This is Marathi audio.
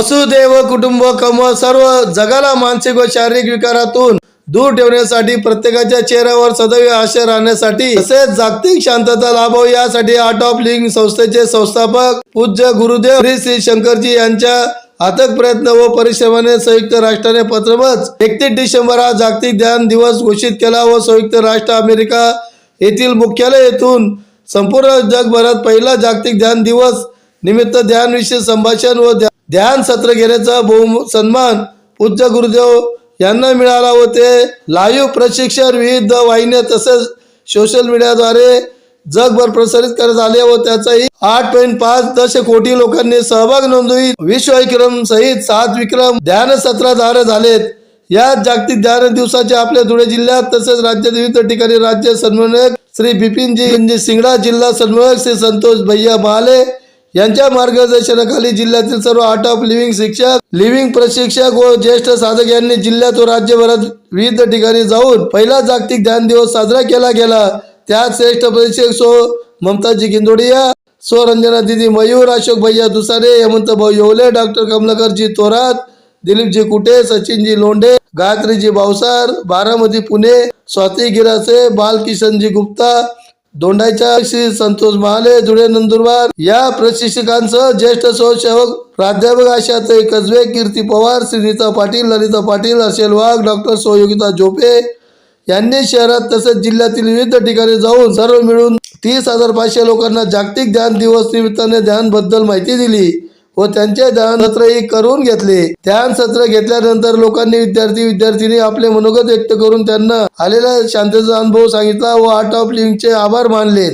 वसुदेव कुटुंब कम सर्व जगाला मानसिक व शारीरिक विकारातून दूर ठेवण्यासाठी प्रत्येकाच्या चेहऱ्यावर सदैव आशय राहण्यासाठी तसेच जागतिक शांतता लाभाव यासाठी आर्ट ऑफ लिव्हिंग संस्थेचे संस्थापक पूज्य गुरुदेव श्री श्री शंकरजी यांच्या अथक प्रयत्न व परिश्रमाने संयुक्त राष्ट्राने पत्रमच एकतीस डिसेंबर हा जागतिक ध्यान दिवस घोषित केला व संयुक्त राष्ट्र अमेरिका येथील मुख्यालय येथून संपूर्ण जगभरात पहिला जागतिक ध्यान दिवस निमित्त ध्यान संभाषण व ध्यान सत्र घेण्याचा बहु सन्मान पूज्य गुरुदेव यांना मिळाला व ते लाईव्ह प्रशिक्षण विविध वाहिन्या तसेच सोशल मीडियाद्वारे जगभर प्रसारित करत आले व त्याचाही आठ पॉईंट पाच दश कोटी लोकांनी सहभाग नोंदवी विश्व विक्रम सहित सात विक्रम ध्यान सत्राद्वारे झालेत. या जागतिक ध्यान दिवसाचे आपल्या धुळे जिल्ह्यात तसेच राज्यात विविध ठिकाणी राज्य समन्वयक श्री बिपिनजी सिंगडा जिल्हा समन्वयक श्री संतोष भैया महाले यांच्या मार्गदर्शनाखाली जिल्ह्यातील सर्व आर्ट ऑफ लिव्हिंग शिक्षक लिव्हिंग प्रशिक्षक व ज्येष्ठ साधक यांनी जिल्ह्यात व राज्यभरात विविध ठिकाणी जाऊन पहिला जागतिक ध्यान दिवस साजरा केला गेला. त्यात श्रेष्ठ प्रशिक्षक सो ममताजी गिंदोडिया सो रंजना दिदी मयूर अशोक भैया दुसारे हेमंत भाऊ येवले डॉक्टर कमलाकरजी थोरात दिलीपजी कुटे सचिनजी लोंढे गायत्रीजी भावसार बारामती पुणे स्वाती गिरासे बालकिशनजी गुप्ता दोंडाच्या श्री संतोष महाले धुळे नंदुरबार या प्रशिक्षकांसह ज्येष्ठ स्वयंसेवक प्राध्यापक आशाताई कसबे कीर्ती पवार श्रीनीता पाटील ललिता पाटील असेल वाघ डॉक्टर सोयोगिता झोपे यांनी शहरात तसेच जिल्ह्यातील विविध ठिकाणी जाऊन सर्व मिळून तीस हजार पाचशे लोकांना जागतिक ध्यान दिवस निमित्ताने ध्यानबद्दल माहिती दिली. व त्यांचे ध्यान करून घेतले. ध्यान सत्र घेतल्यानंतर लोकांनी विद्यार्थी विद्यार्थिनी आपले मनोगत व्यक्त करून त्यांना आलेला शांततेचा अनुभव सांगितला व आर्ट ऑफ लिव्हिंगचे आभार मानले.